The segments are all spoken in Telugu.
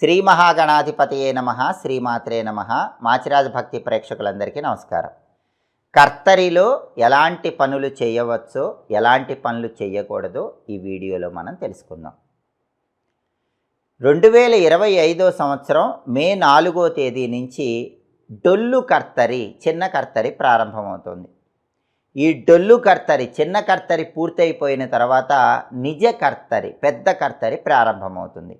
శ్రీ మహాగణాధిపతియే నమ శ్రీమాత్రే నమ. మాచిరాజ భక్తి ప్రేక్షకులందరికీ నమస్కారం. కర్తరిలో ఎలాంటి పనులు చేయవచ్చో ఎలాంటి పనులు చేయకూడదో ఈ వీడియోలో మనం తెలుసుకుందాం. రెండు వేల ఇరవై ఐదో సంవత్సరం మే నాలుగో తేదీ నుంచి డొల్లు కర్తరి చిన్న కర్తరి ప్రారంభమవుతుంది. ఈ డొల్లు కర్తరి చిన్న కర్తరి పూర్తయిపోయిన తర్వాత నిజ కర్తరి పెద్ద కర్తరి ప్రారంభమవుతుంది.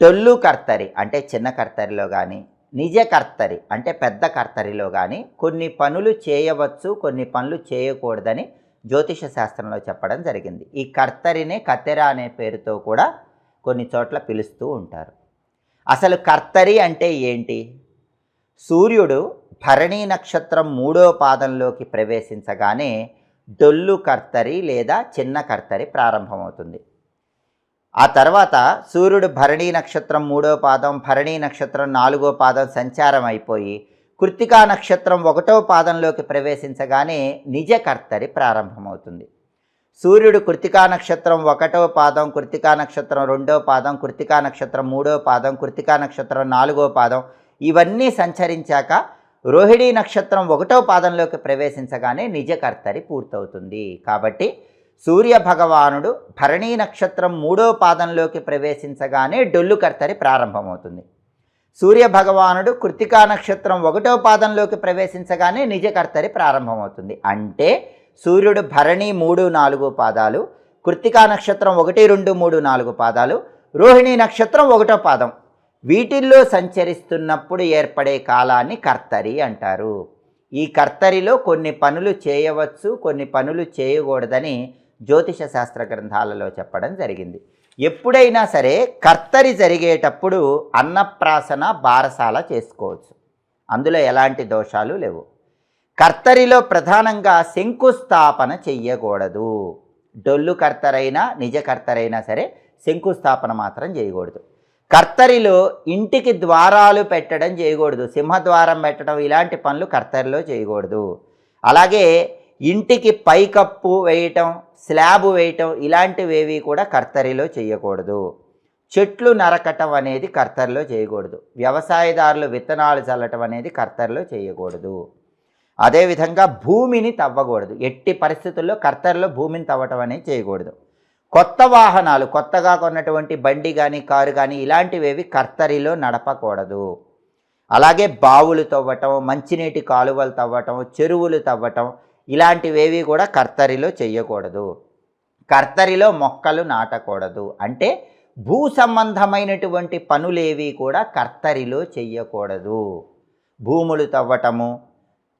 డొల్లు కర్తరి అంటే చిన్న కర్తరిలో కానీ నిజ కర్తరి అంటే పెద్ద కర్తరిలో కానీ కొన్ని పనులు చేయవచ్చు కొన్ని పనులు చేయకూడదని జ్యోతిష శాస్త్రంలో చెప్పడం జరిగింది. ఈ కర్తరినే కత్తెర అనే పేరుతో కూడా కొన్ని చోట్ల పిలుస్తూ ఉంటారు. అసలు కర్తరి అంటే ఏంటి? సూర్యుడు భరణీ నక్షత్రం మూడో పాదంలోకి ప్రవేశించగానే డొల్లు కర్తరి లేదా చిన్న కర్తరి ప్రారంభమవుతుంది. ఆ తర్వాత సూర్యుడు భరణీ నక్షత్రం మూడో పాదం భరణీ నక్షత్రం నాలుగో పాదం సంచారం అయిపోయి కృత్తికా నక్షత్రం ఒకటో పాదంలోకి ప్రవేశించగానే నిజ కర్తరి ప్రారంభమవుతుంది. సూర్యుడు కృత్తికా నక్షత్రం ఒకటో పాదం కృత్తికా నక్షత్రం రెండో పాదం కృత్తికా నక్షత్రం మూడో పాదం కృత్తికా నక్షత్రం నాలుగో పాదం ఇవన్నీ సంచరించాక రోహిణీ నక్షత్రం ఒకటో పాదంలోకి ప్రవేశించగానే నిజ కర్తరి పూర్తవుతుంది. కాబట్టి సూర్య భగవానుడు భరణీ నక్షత్రం మూడో పాదంలోకి ప్రవేశించగానే డొల్లు కర్తరి ప్రారంభమవుతుంది. సూర్య భగవానుడు కృతికా నక్షత్రం ఒకటో పాదంలోకి ప్రవేశించగానే నిజ కర్తరి ప్రారంభమవుతుంది. అంటే సూర్యుడు భరణి మూడు నాలుగు పాదాలు కృత్తికా నక్షత్రం ఒకటి రెండు మూడు నాలుగు పాదాలు రోహిణి నక్షత్రం ఒకటో పాదం. వీటిల్లో సంచరిస్తున్నప్పుడు ఏర్పడే కాలాన్ని కర్తరి అంటారు. ఈ కర్తరిలో కొన్ని పనులు చేయవచ్చు కొన్ని పనులు చేయకూడదని జ్యోతిష శాస్త్ర గ్రంథాలలో చెప్పడం జరిగింది. ఎప్పుడైనా సరే కర్తరి జరిగేటప్పుడు అన్నప్రాసన బారసాల చేసుకోవచ్చు. అందులో ఎలాంటి దోషాలు లేవు. కర్తరిలో ప్రధానంగా శంకుస్థాపన చెయ్యకూడదు. డొల్లు కర్తరైనా నిజ కర్తరైనా సరే శంకుస్థాపన మాత్రం చేయకూడదు. కర్తరిలో ఇంటికి ద్వారాలు పెట్టడం చేయకూడదు. సింహద్వారం పెట్టడం ఇలాంటి పనులు కర్తరిలో చేయకూడదు. అలాగే ఇంటికి పైకప్పు వేయటం స్లాబ్ వేయటం ఇలాంటివేవి కూడా కర్తరిలో చేయకూడదు. చెట్లు నరకటం అనేది కర్తరిలో చేయకూడదు. వ్యవసాయదారులు విత్తనాలు చల్లటం అనేది కర్తరిలో చేయకూడదు. అదేవిధంగా భూమిని తవ్వకూడదు. ఎట్టి పరిస్థితుల్లో కర్తరిలో భూమిని తవ్వటం అనేది చేయకూడదు. కొత్త వాహనాలు కొత్తగా కొన్నటువంటి బండి కానీ కారు కానీ ఇలాంటివేవి కర్తరిలో నడపకూడదు. అలాగే బావులు తవ్వటం మంచినీటి కాలువలు తవ్వటం చెరువులు తవ్వటం ఇలాంటివేవి కూడా కర్తరిలో చేయకూడదు కర్తరిలో మొక్కలు నాటకూడదు. అంటే భూ సంబంధమైనటువంటి పనులేవి కూడా కర్తరిలో చెయ్యకూడదు. భూములు తవ్వటము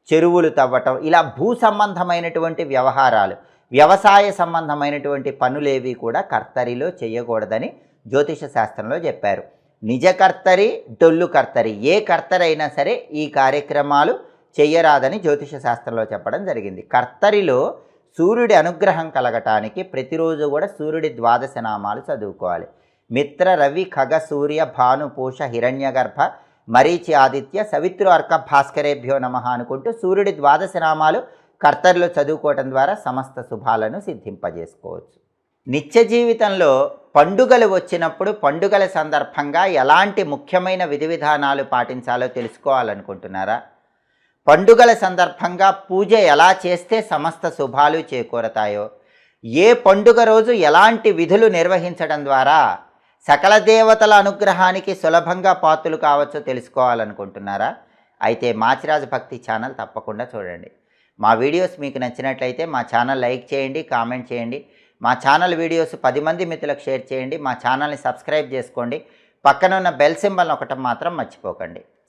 చెరువులు తవ్వటం ఇలా భూ సంబంధమైనటువంటి వ్యవహారాలు వ్యవసాయ సంబంధమైనటువంటి పనులేవి కూడా కర్తరిలో చేయకూడదని జ్యోతిష శాస్త్రంలో చెప్పారు. నిజ కర్తరి డొల్లు కర్తరి ఏ కర్తరైనా సరే ఈ కార్యక్రమాలు చెయ్యరాదని జ్యోతిష శాస్త్రంలో చెప్పడం జరిగింది. కర్తరిలో సూర్యుడి అనుగ్రహం కలగటానికి ప్రతిరోజు కూడా సూర్యుడి ద్వాదశ నామాలు చదువుకోవాలి. మిత్ర రవి ఖగ సూర్య భాను పూష హిరణ్యగర్భ మరీచి ఆదిత్య సవిత్రు అర్క భాస్కరేభ్యో నమ అనుకుంటూ సూర్యుడి ద్వాదశ నామాలు కర్తరిలో చదువుకోవటం ద్వారా సమస్త శుభాలను సిద్ధింపజేసుకోవచ్చు. నిత్య జీవితంలో పండుగలు వచ్చినప్పుడు పండుగల సందర్భంగా ఎలాంటి ముఖ్యమైన విధి విధానాలు పాటించాలో తెలుసుకోవాలనుకుంటున్నారా? పండుగల సందర్భంగా పూజ ఎలా చేస్తే సమస్త శుభాలు చేకూరతాయో ఏ పండుగ రోజు ఎలాంటి విధులు నిర్వహించడం ద్వారా సకల దేవతల అనుగ్రహానికి సులభంగా పాత్రలు కావచ్చో తెలుసుకోవాలనుకుంటున్నారా? అయితే మాచిరాజు భక్తి ఛానల్ తప్పకుండా చూడండి. మా వీడియోస్ మీకు నచ్చినట్లయితే మా ఛానల్ లైక్ చేయండి కామెంట్ చేయండి. మా ఛానల్ వీడియోస్ పది మంది మిత్రులకు షేర్ చేయండి. మా ఛానల్ని సబ్స్క్రైబ్ చేసుకోండి. పక్కన ఉన్న బెల్ సింబల్ ఒకటం మాత్రం మర్చిపోకండి.